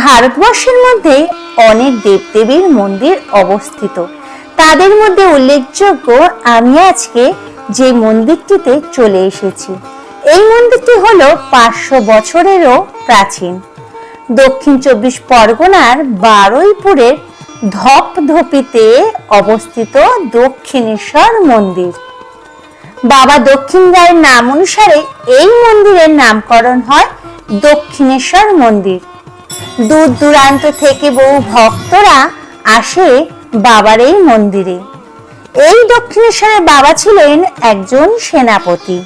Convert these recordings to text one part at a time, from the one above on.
ভারতবর্ষের মধ্যে অনেক দেবদেবীর মন্দির অবস্থিত। তাদের মধ্যে উল্লেখযোগ্য আমি আজকে যে মন্দিরটিতে চলে এসেছি। এই মন্দিরটি হলো পাঁচশো বছরেরও প্রাচীন। দক্ষিণ চব্বিশ পরগনার বারুইপুরের ধপধপিতে অবস্থিত দক্ষিণেশ্বর মন্দির। বাবা দক্ষিণ রায়ের নাম অনুসারে এই মন্দিরের নামকরণ হয় দক্ষিণেশ্বর মন্দির। দূর দূরান্ত থেকে বহু ভক্তরা আসে বাবার এই মন্দিরে। এই দক্ষিণেশ্বরের বাবা ছিলেন একজন সেনাপতি।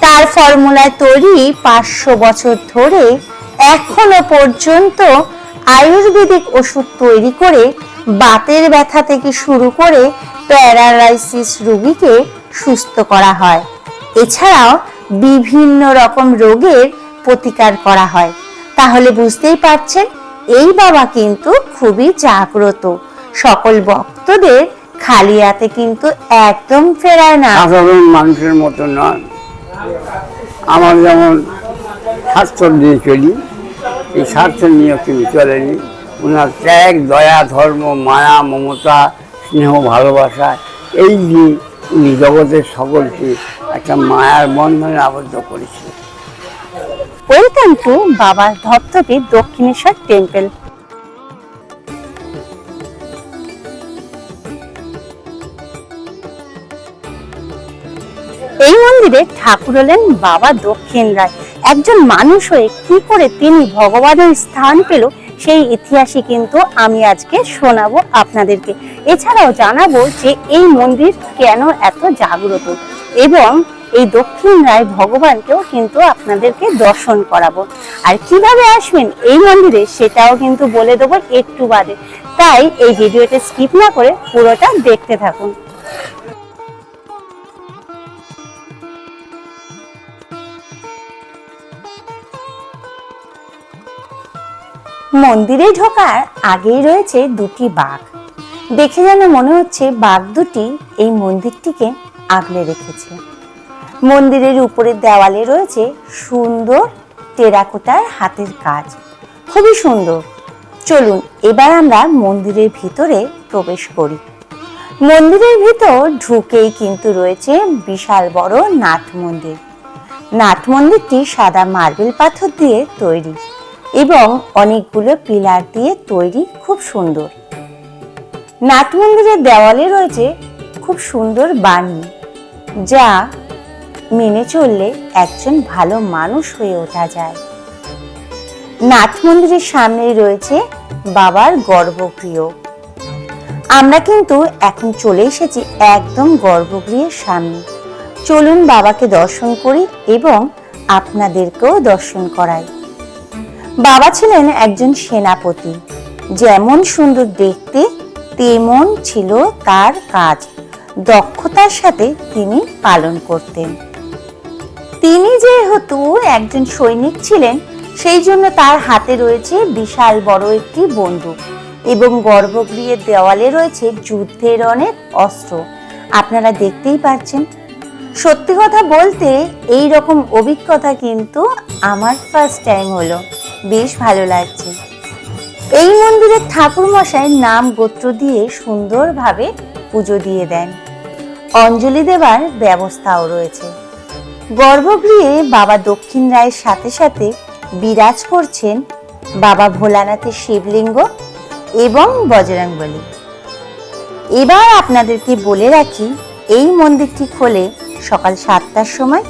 তার ফর্মুলায় তৈরি পাঁচশো বছর ধরে এখনও পর্যন্ত আয়ুর্বেদিক ওষুধ তৈরি করে বাতের ব্যথা থেকে শুরু করে প্যারালাইসিস রোগীকে সুস্থ করা হয়। এছাড়াও বিভিন্ন রকম রোগের প্রতিকার করা হয়। তাহলে বুঝতেই পারছেন, এই বাবা কিন্তু খুবই জাগ্রত। সকল ভক্তদের খালি হাতে কিন্তু একদম ফেরায় না। সাধারণ মানুষের মতো নয়। আমার যেমন স্বাস্থ্য নিয়ে চলি, এই স্বার্থ নিয়ে তিনি চলেনি। ওনার ত্যাগ, দয়া, ধর্ম, মায়া, মমতা, স্নেহ, ভালোবাসা, এই নিয়ে উনি জগতের সকলকে একটা মায়ার বন্ধনে আবদ্ধ করেছিলেন। ওয়েলকাম টু বাবা ধপধপি দক্ষিণেশ্বর টেম্পল। এই মন্দিরে ঠাকুর হলেন বাবা দক্ষিণ রায়। একজন মানুষ হয়ে কি করে তিনি ভগবানের স্থান পেল, সেই ইতিহাসই কিন্তু আমি আজকে শোনাবো আপনাদেরকে। এছাড়াও জানাব যে এই মন্দির কেন এত জাগ্রত? এবং এই দক্ষিণ রায় ভগবানকেও কিন্তু আপনাদেরকে দর্শন করাবো। আর কীভাবে আসবেন এই মন্দিরে সেটাও কিন্তু বলে দেবো একটু বাদে। তাই এই ভিডিওটা স্কিপ না করে পুরোটা দেখতে থাকুন। মন্দিরে ঢোকার আগেই রয়েছে দুটি বাঘ। দেখে যেন মনে হচ্ছে বাঘ দুটি এই মন্দিরটিকে আগলে রেখেছে। মন্দিরের উপরের দেওয়ালে রয়েছে সুন্দর টেরাকোটার হাতের কাজ। খুবই সুন্দর। চলুন, এবার আমরা মন্দিরের ভিতরে প্রবেশ করি। মন্দিরের ভিতর ঢুকেই কিন্তু রয়েছে বিশাল বড় নাট মন্দির। নাট মন্দিরটি সাদা মার্বেল পাথর দিয়ে তৈরি এবং অনেকগুলো পিলার দিয়ে তৈরি খুব সুন্দর। নাট মন্দিরের দেওয়ালে রয়েছে খুব সুন্দর বাণী। যা মেনে চললে একজন ভালো মানুষ হয়ে ওঠা যায়। নাথ মন্দিরের সামনেই রয়েছে বাবার গর্ভগৃহ। আমরা কিন্তু এখন চলে এসেছি একদম গর্ভগৃহের সামনে। চলুন বাবাকে দর্শন করি এবং আপনাদেরকেও দর্শন করাই। বাবা ছিলেন একজন সেনাপতি। যেমন সুন্দর দেখতে, তেমন ছিল তার কাজ। দক্ষতার সাথে তিনি পালন করতেন। তিনি যেহেতু একজন সৈনিক ছিলেন, সেই জন্য তার হাতে রয়েছে বিশাল বড় একটি বন্দুক এবং গর্ভগৃহের দেওয়ালে রয়েছে যুদ্ধের অনেক অস্ত্র। আপনারা দেখতেই পাচ্ছেন। সত্যি কথা বলতে এই রকম অভিজ্ঞতা কিন্তু আমার ফার্স্ট টাইম হলো। বেশ ভালো লাগছে। এই মন্দিরের ঠাকুর মশাই নাম গোত্র দিয়ে সুন্দরভাবে পুজো দিয়ে দেন। অঞ্জলি দেবার ব্যবস্থাও রয়েছে। গর্ভগৃহে বাবা দক্ষিণ রায়ের সাথে সাথে বিরাজ করছেন বাবা ভোলানাথের শিবলিঙ্গ এবং বজরংবলী। এবার আপনাদেরকে বলে রাখি, এই মন্দিরটি খোলে সকাল সাতটার সময়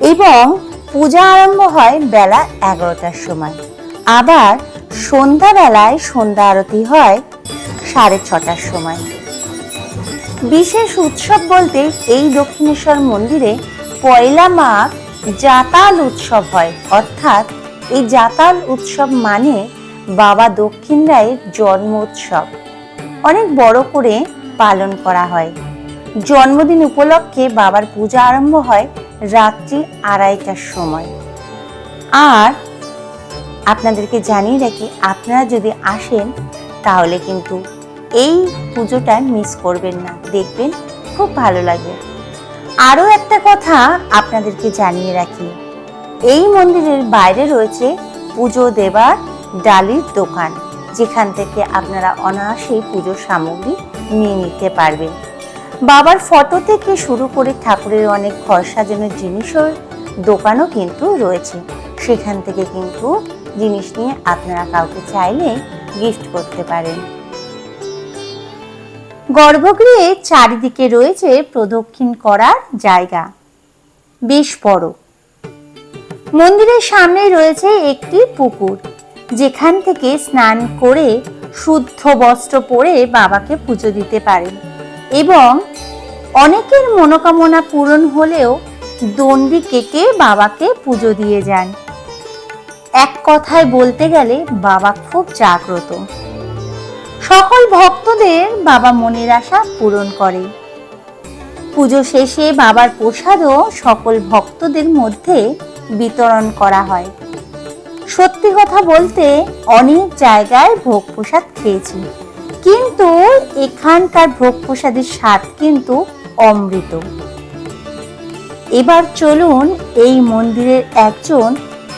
এবং পূজা আরম্ভ হয় বেলা এগারোটার সময়। আবার সন্ধ্যাবেলায় সন্ধ্যা আরতি হয় সাড়ে ছটার সময়। বিশেষ উৎসব বলতে এই দক্ষিণেশ্বর মন্দিরে পয়লা মাঘ জাতাল উৎসব হয়। অর্থাৎ এই জাতাল উৎসব মানে বাবা দক্ষিণ রায়ের জন্ম উৎসব। অনেক বড় করে পালন করা হয়। জন্মদিন উপলক্ষে বাবার পূজা আরম্ভ হয় রাত্রি আড়াইটার সময়। আর আপনাদেরকে জানিয়ে রাখি, আপনারা যদি আসেন তাহলে কিন্তু এই পুজোটা মিস করবেন না। দেখবেন খুব ভালো লাগবে আরও একটা কথা আপনাদেরকে জানিয়ে রাখি। এই মন্দিরের বাইরে রয়েছে পুজো দেবার ডালির দোকান, যেখান থেকে আপনারা অনায়াসেই পুজোর সামগ্রী নিয়ে নিতে পারবেন। বাবার ফটো থেকে শুরু করে ঠাকুরের অনেক ঘর সাজানোর জিনিসও, দোকানও কিন্তু রয়েছে। সেখান থেকে কিন্তু জিনিস নিয়ে আপনারা কাউকে চাইলে গিফট করতে পারেন। গর্ভগৃহে চারিদিকে রয়েছে প্রদক্ষিণ করার জায়গা। বেশ বড়। মন্দিরের সামনে রয়েছে একটি পুকুর। যেখান থেকে স্নান করে শুদ্ধ বস্ত্র পরে বাবাকে পুজো দিতে পারেন। এবং অনেকের মনোকামনা পূরণ হলেও দণ্ডি কেটে বাবাকে পুজো দিয়ে যান। এক কথায় বলতে গেলে বাবা খুব জাগ্রত। সকল ভক্তদের বাবা মনের আশা পূরণ করে। পুজো শেষে বাবার প্রসাদও সকল ভক্তদের মধ্যে বিতরণ করা হয়। সত্যি কথা বলতে অনেক জায়গায় ভোগ প্রসাদ খেয়েছি। কিন্তু এখানকার ভোগ প্রসাদের স্বাদ কিন্তু অমৃত। এবার চলুন এই মন্দিরের একজন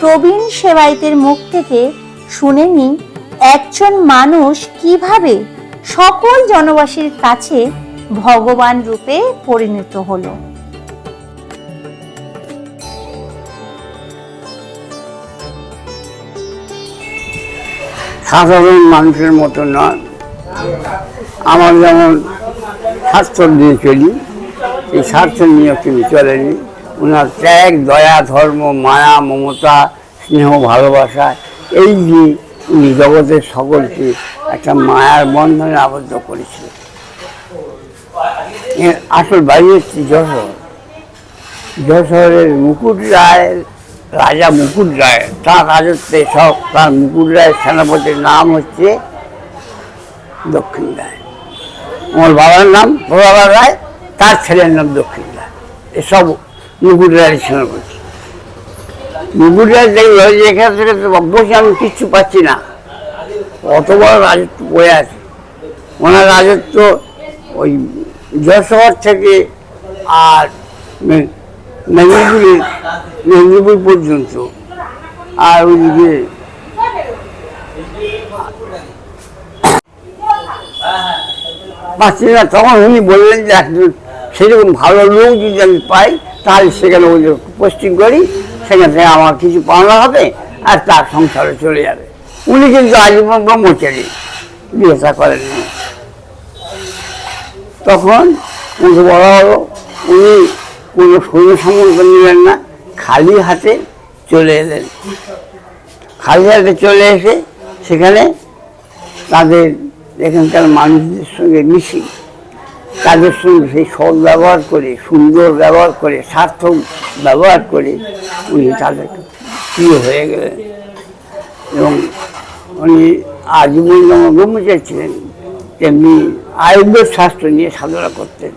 প্রবীণ সেবায়তের মুখ থেকে শুনে নিই একজন মানুষ কীভাবে সকল জনবাসীর কাছে ভগবান রূপে পরিণত হলো? সাধারণ মানুষের মতো নয়। আমার যেমন স্বাস্থ্য নিয়ে চলি, এই স্বার্থ নিয়ে তিনি চলেনি ওনার ত্যাগ, দয়া, ধর্ম, মায়া, মমতা, স্নেহ, ভালোবাসা, এই যে উনি জগতের সকলকে একটা মায়ার বন্ধনে আবদ্ধ করেছিলেন এর আসল বাড়ি হচ্ছে যশোর। যশোরের মুকুট রায় রাজা মুকুট রায় তার রাজত্বে সব, তার মুকুট রায়ের সেনাপতির নাম হচ্ছে দক্ষিণ রায়। আমার বাবার নাম প্রভাবা রায় তার ছেলের নাম দক্ষিণ রায়। এসব মুকুট রায়ের সেনাপতি। রায় দেখল যে এখান থেকে বসে আমি কিচ্ছু পাচ্ছি না। অত বড় রাজত্ব পড়ে আছে। ওনার রাজত্ব ওই যশোর থেকে আর মেদিনীপুরের মেদিনীপুর পর্যন্ত। আর ওইদিকে পাচ্ছি না, তখন উনি বললেন যে একজন সেরকম ভালো লোক যদি আমি পাই, তাহলে সেখানে ওই পোস্টিং করি। সেখান থেকে আমার কিছু পাওনা হবে আর তার সংসারে চলে যাবে। উনি কিন্তু আজীবন ব্রহ্মচারী বিয়েটা করেননি তখন উনি বলা হলো, উনি কোনো সৈন্য সামন্ত নিলেন না, খালি হাতে চলে এলেন। খালি হাতে চলে এসে সেখানে তাদের এখানকার মানুষদের সঙ্গে মিশি তাদের সঙ্গে সেই সৎ ব্যবহার করে, সুন্দর ব্যবহার করে, সার্থক ব্যবহার করে উনি তাদের প্রিয় হয়ে গেলেন। এবং উনি আজীবন যেমন ব্রহ্মচারী ছিলেন, তেমনি আয়ুর্বেদ শাস্ত্র নিয়ে সাধনা করতেন।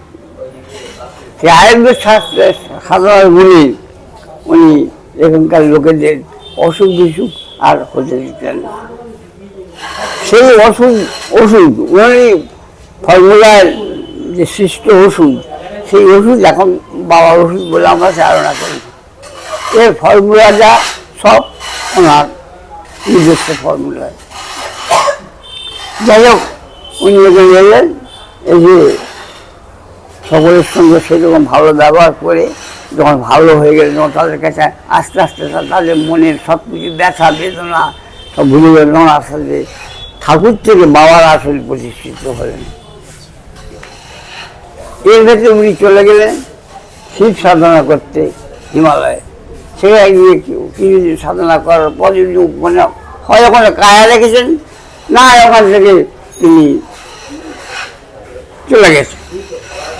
সেই আয়ুর্বেদ শাস্ত্রের সাধনা বলে উনি এখানকার লোকেদের অসুখ বিসুখ আর হতে দিতেন সেই অসুখ ওষুধ উনি ফর্মুলার যে সৃষ্ট ওষুধ, সেই ওষুধ এখন বাবার ওষুধ বলে আমরা ধারণা করি। এর ফর্মুলা যা, সব ওনার নিজস্ব ফর্মুলা। যাই হোক, উনি এখানে এলেন, এই যে সকলের সঙ্গে সেরকম ভালো ব্যবহার করে, যখন ভালো হয়ে গেল, যখন তাদের কাছে আস্তে আস্তে তাদের মনের সব কিছু ব্যথা, বেদনা, সব ভুলে গেল আস্তে ঠাকুর থেকে বাবার আসলে প্রতিষ্ঠিত হলেন। এর ভেতরে উনি চলে গেলেন শিব সাধনা করতে হিমালয়ে। সেখানে গিয়ে কি- কিছুদিন সাধনা করার পর যদি মানে হয় ওখানে কায়া রেখেছেন, না ওখান থেকে তিনি চলে গেছেন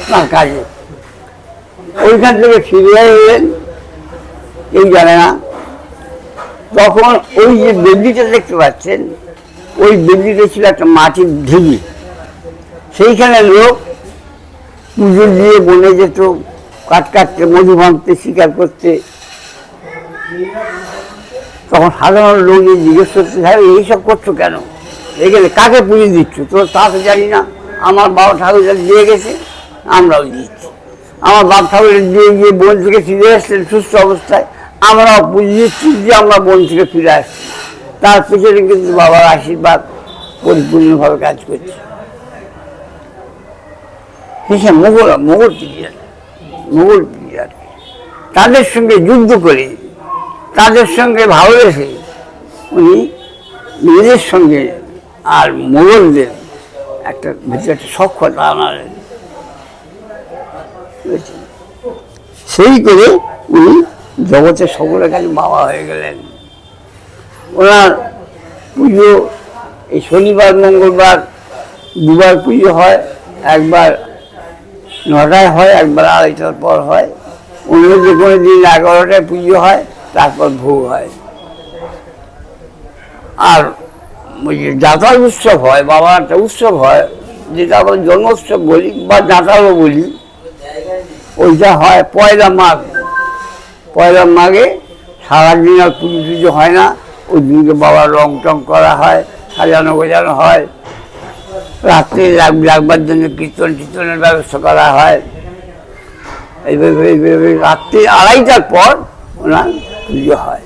তার কাজে। ওইখান থেকে ফিরে এলেন, কেউ জানে না। তখন ওই যে বেদিটা দেখতে পাচ্ছেন, ওই বেদিটা ছিল একটা মাটির ঢিবি। সেইখানে লোক পুজো দিয়ে বনে যেত, কাট কাটতে, মধু ভাঙতে, শিকার করতে। তখন সাধারণ লোক জিজ্ঞেস করতে হ্যাঁ এইসব করছ কেন? এখানে কাকে পুজো দিচ্ছ? তো তা তো জানি না। আমার বাবা ঠাকুর দিয়ে গেছে, আমরাও দিচ্ছি। আমার বাপ ঠাকুর দিয়ে গিয়ে বোন থেকে ফিরে আসছেন সুস্থ অবস্থায়, আমরাও পুজো দিচ্ছি, যে আমরা বোন থেকে ফিরে আসছি। তার পিছনে কিন্তু বাবার আশীর্বাদ পরিপূর্ণভাবে কাজ করছে। সে মোগল মোগল পিরিয়ড মোগল পিরিয়ড তাদের সঙ্গে যুদ্ধ করে, তাদের সঙ্গে ভালোবেসে উনি নিজের সঙ্গে আর মোগলদের একটা ভিতরে একটা সক্ষতা আনালেন সেই করে উনি জগতের সকলের কাছে বাবা হয়ে গেলেন। ওনার পুজো, এই শনিবার, মঙ্গলবার, দুবার পুজো হয়, একবার নটায় হয় একবার আড়াইটার পর হয়। অন্য যে কোনো দিন এগারোটায় পুজো হয়, তারপর ভোগ হয়। আর ওই যে যাতাল উৎসব হয় বাবার একটা উৎসব হয়, যেটা আমরা জন্মোৎসব বলি বা যাতালও বলি। ওইটা হয় পয়লা মাঘ। পয়লা মাঘে সারাদিন আর পুজো টুজো হয় না। ওই দিনকে বাবার রং টং করা হয়, সাজানো গোজানো হয়। রাত্রে লাগ- লাগবার জন্য কীর্তন টীর্তনের ব্যবস্থা করা হয়। এইভাবে রাত্রি আড়াইটার পর ওনার পুজো হয়।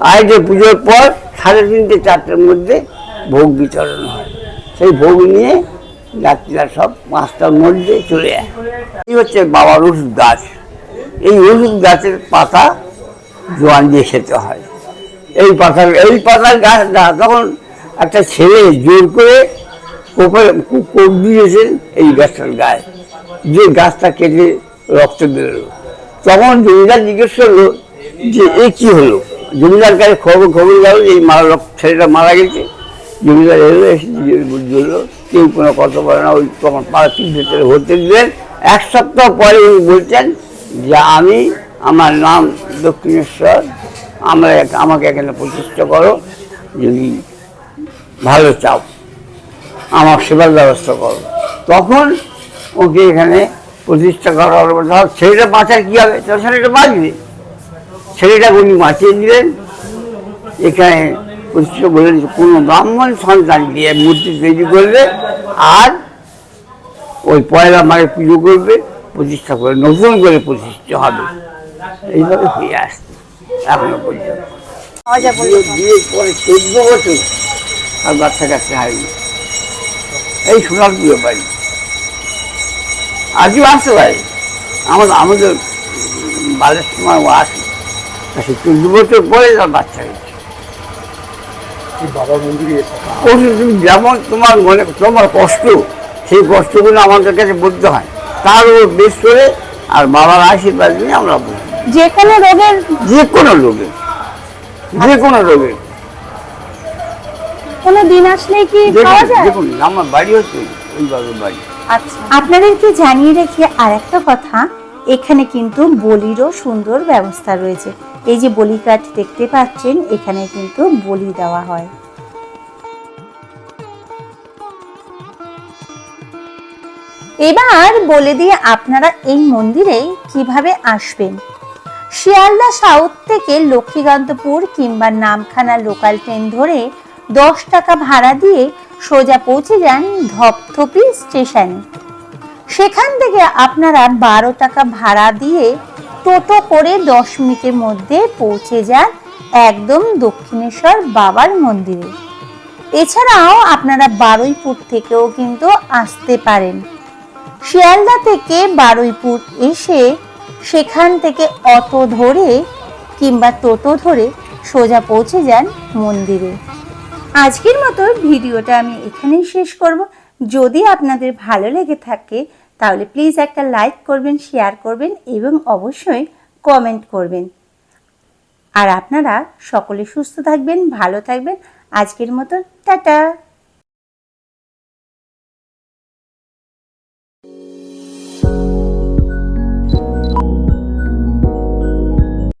আড়াইটে পুজোর পর সাড়ে তিনটে, চারটের মধ্যে ভোগ বিতরণ হয়। সেই ভোগ নিয়ে যাত্রীরা সব পাঁচটার মধ্যে চলে যায়। এই হচ্ছে বাবার ওষুধ গাছ এই ওষুধ গাছের পাতা জোয়ান দিয়ে খেতে হয়। এই পাতার এই পাতার গাছ তখন একটা ছেলে জোর করে কোপে কোপ দিয়েছে এই গাছটার গায়ে। যে গাছটা কেটে রক্ত বেরোলো তখন জমিদার জিজ্ঞেস করল যে, এ কি হলো? জমিদার কাছে খবর খবর গেল এই মারা ছেলেটা মারা গেছে। জমিদার এলো, এসে বলল, কেউ কোনো কথা বলে না, ওই তখন পাড়াটির ভেতরে হতে দিলেন। এক সপ্তাহ পরে উনি বলছেন যে, আমি, আমার নাম দক্ষিণেশ্বর, আমরা আমাকে এখানে প্রতিষ্ঠা করো। যদি ভালো চাও। আমার সেবার ব্যবস্থা করো। তখন ওকে এখানে প্রতিষ্ঠা করা হলো। ধর ছেলেটা বাঁচার কী হবে? তো ছেলেটা বাঁচবে। ছেলেটা উনি বাঁচিয়ে দিলেন এখানে প্রতিষ্ঠা বললেন যে কোনো ব্রাহ্মণ সন্তান দিয়ে মূর্তি তৈরি করবে আর ওই পয়লা মায়ের পুজো করবে প্রতিষ্ঠা করে নতুন করে প্রতিষ্ঠা হবে। এইভাবে হয়ে আসছে এখনও পর্যন্ত। বিয়ের পরে চোদ্দ বছর আর বাচ্চা কাচ্চা হয়নি। এই সোনার প্রিয় বাড়ি আজও আসতে পারে? আমাদের আমাদের বালের সময় ও আসে। সে চোদ্দ বছর পরে তার বাচ্চা হয়েছে। বাবার মন্দিরে তুমি যেমন তোমার মনে তোমার কষ্ট সেই কষ্টগুলো আমাদের কাছে বলতে হয়। তার উপর বেশ করে আর বাবার আশীর্বাদ নিয়ে আমরা বলি। যে কোনো রোগের যে কোনো রোগের। যে কোনো রোগে কোনো দিন আসলে কি পাওয়া যায়? দেখুন আমার বাড়ি হচ্ছে ওই বাবার বাড়ি। আচ্ছা। আপনাদেরকে জানিয়ে রেখে আর একটা কথা এখানে কিন্তু বলিরও সুন্দর ব্যবস্থা রয়েছে। এই যে বলি কাঠ দেখতে পাচ্ছেন এখানে কিন্তু বলি দেওয়া হয়। এবার বলে দিয়ে আপনারা এই মন্দিরে কীভাবে আসবেন? শিয়ালদা সাউথ থেকে লক্ষ্মীকান্তপুর কিংবা নামখানা লোকাল ট্রেন ধরে দশ টাকা ভাড়া দিয়ে সোজা পৌঁছে যান ধপধপি স্টেশনে। সেখান থেকে আপনারা বারো টাকা ভাড়া দিয়ে টোটো করে দশ মিনিটের মধ্যে পৌঁছে যান একদম দক্ষিণেশ্বর বাবার মন্দিরে। এছাড়াও আপনারা বারুইপুর থেকেও কিন্তু আসতে পারেন। শিয়ালদা থেকে বারুইপুর এসে সেখান থেকে অটো ধরে কিংবা টোটো ধরে সোজা পৌঁছে যান মন্দিরে। আজকের মতো ভিডিওটা আমি এখানেই শেষ করব। যদি আপনাদের ভালো লেগে থাকে, তাহলে প্লিজ একটা লাইক করবেন শেয়ার করবেন এবং অবশ্যই কমেন্ট করবেন। আর আপনারা সকলে সুস্থ থাকবেন, ভালো থাকবেন। আজকের মতো, টাটা!